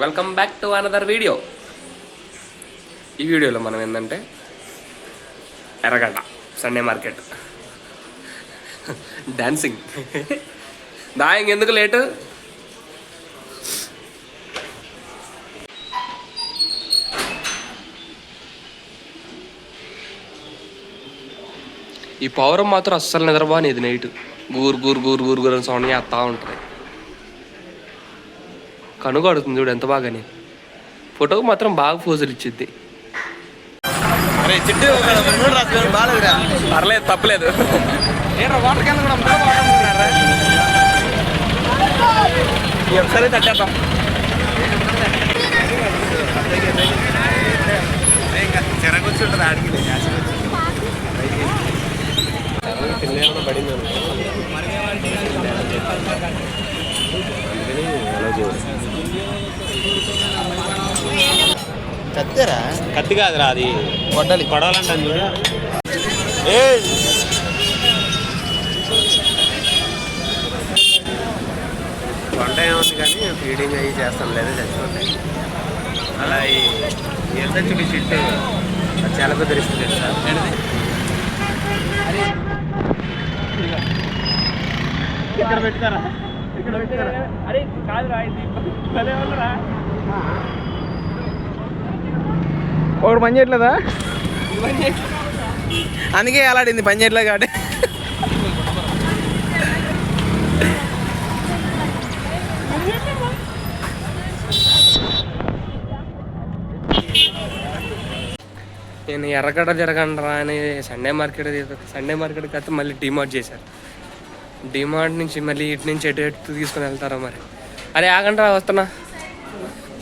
Welcome back to another video ఈ వీడియోలో మనం ఏంటంటే ఎర్రగడ్డ సండే మార్కెట్ డాన్సింగ్ దా ఇంకెందుకు లేటు ఈ పౌరం మాత్రం అస్సలు నిద్రపోనేది నైట్ గూరు గూరు గూరు గూరు గూరు సౌండ్ చేస్తూ ఉంటుంది. కనుగడుతుంది చూడు ఎంత బాగానే. ఫోటోకి మాత్రం బాగా పోజులు ఇచ్చిద్ది. పర్లేదు తప్పలేదు. వాటర్ క్యాన్ కూడా చెరగొచ్చుంటారు ఆడికి కత్తెరా? కత్తి కాదురా అది. కొట్టాలి. కొడవలంటాను చూడు. వంట ఏముంది కానీ ఫీడింగ్ అయ్యి చేస్తాం లేదా చచ్చిపోతాయి. అలా ఈ ఎంత చూపి చిట్టు అది చాలా పెద్ద రిస్క్ తెలుసా ఇక్కడ పెట్టుతారా ఇక్కడ అరే ఒకటి పని చేయట్లేదా? అందుకే అలాడింది పని చేయట్లేదు కాబట్టి. నేను ఎర్రగడ్డ తిరగండ్రా అని సండే మార్కెట్ సండే మార్కెట్కి అయితే మళ్ళీ డిమార్ట్ చేశారు. డిమార్ట్ నుంచి మళ్ళీ ఇటు నుంచి ఎటు ఎటు తీసుకొని వెళ్తారా మరి. అరే ఆగండ్రా వస్తున్నా.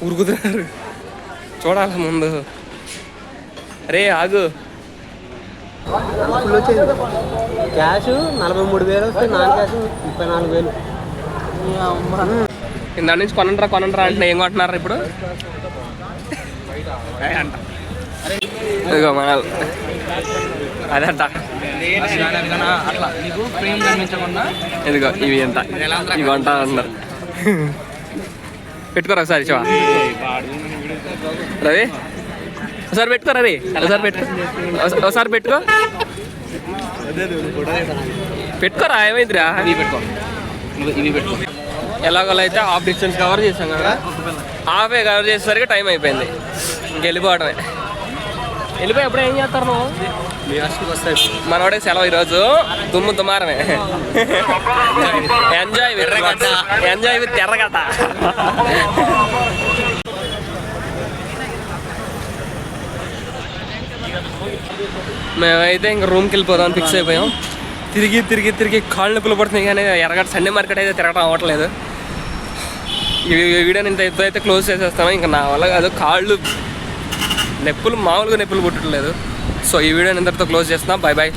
ఉరుకుతున్నారు. చూడాలి ముందు. అరే ఆగు. క్యాష్ నలభై మూడు వేలు వస్తే నాన్ క్యాష్ ముప్పై నాలుగు వేలు. దాని నుంచి కొనండ్రా కొనండ్రా అంటే ఏం కొంటున్నారు ఇప్పుడు? అంట. ఇదిగో మన అదే అంట అట్లా నీకు ఫ్రేమ్ కనిపించకుండా ఇదిగో ఇవి ఎంత? ఇవి కొంట అన్నారు. పెట్టుకోరా ఒకసారి శివ. రవి ఒకసారి పెట్టుకో రవి. ఒకసారి పెట్టుకో. ఒకస- ఒకసారి పెట్టుకో. పెట్టుకోరా ఏమైందిరా? ఇవి పెట్టుకో. ఇవి పెట్టుకో. ఎలాగోలా అయితే హాఫ్ డిస్టెన్స్ కవర్ చేసాం కదా. హాఫే కవర్ చేసేసరికి టైం అయిపోయింది. ఇంక వెళ్ళిపోవడమే వెళ్ళిపోయి ఎప్పుడు ఏం చేస్తారు నువ్వు? మీ హాస్టల్కి వస్తాయి మనోడే సెలవు ఈరోజు. దుమ్ము దుమారమే enjoy with enjoy with Erragadda. మేమైతే ఇంక రూమ్కి వెళ్ళిపోదాం ఫిక్స్ అయిపోయాం. తిరిగి తిరిగి తిరిగి కాళ్ళు నొప్పులు పడుతున్నాయి కానీ ఎర్రగడ్డ సండే మార్కెట్ అయితే తిరగడం అవ్వట్లేదు. ఈ వీడియోని ఇంత ఎత్తు అయితే క్లోజ్ చేసేస్తాము ఇంకా నా వల్ల కాదు కాళ్ళు నొప్పులు మామూలుగా నొప్పులు పుట్టట్లేదు సో ఈ వీడియోని ఇంతటితో క్లోజ్ చేస్తున్నాం. Bye bye